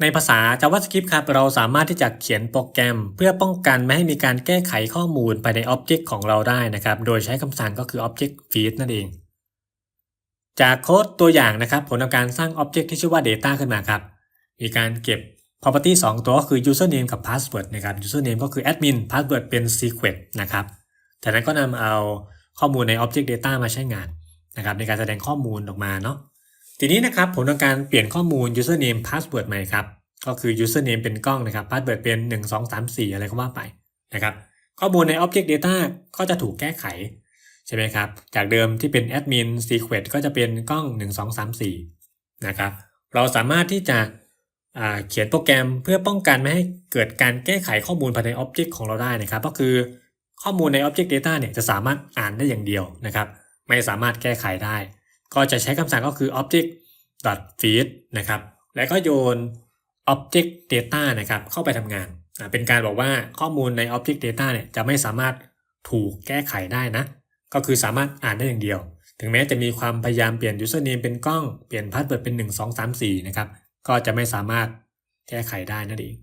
ในภาษา JavaScript ครับเราสามารถที่จะเขียนโปรแกรม เพื่อป้องกันไม่ให้มีการแก้ไขข้อมูลภายใน Object ของเราได้นะครับ โดยใช้คำสั่งก็คือ Object Feed นั่นเอง จากโค้ดตัวอย่างนะครับผมทำการสร้าง Object ที่ชื่อว่า Data ขึ้นมาครับ มีการเก็บ property 2 ตัวก็คือ username กับ password นะครับ username ก็คือ admin password เป็น secret นะครับจากนั้นก็นำเอาข้อมูลใน object data มาใช้งานนะครับในการแสดงข้อมูลออกมาเนาะ ทีนี้นะครับผมทำการเปลี่ยนข้อมูล username password ใหม่ครับ ก็คือ username เป็นกล้องนะครับ password เป็น 1 2 3 4 อะไรก็ว่าไปนะครับข้อมูลใน object data ก็จะถูกแก้ไข ใช่ไหมครับ จากเดิมที่เป็น admin secret ก็จะเป็นกล้อง 1 2 3 4 นะครับ เราสามารถที่จะเขียนโปรแกรมเพื่อป้องกันไม่ให้เกิดการแก้ไขข้อมูลภายใน Object ของเราได้นะครับ ก็คือข้อมูลใน Object Data เนี่ยจะสามารถอ่านได้อย่างเดียวนะครับ ไม่สามารถแก้ไขได้ ก็จะใช้คำสั่งก็คือ object feed นะครับ แล้วก็โยน object data นะครับ เข้าไปทำงาน เป็นการบอกว่าข้อมูลใน object data เนี่ยจะไม่สามารถถูกแก้ไขได้นะ ก็คือสามารถอ่านได้อย่างเดียว ถึงแม้จะมีความพยายามเปลี่ยน username เป็นกล้อง เปลี่ยน password เป็น 1 2 3 4 นะครับ ก็จะไม่สามารถแก้ไขได้นั่นเอง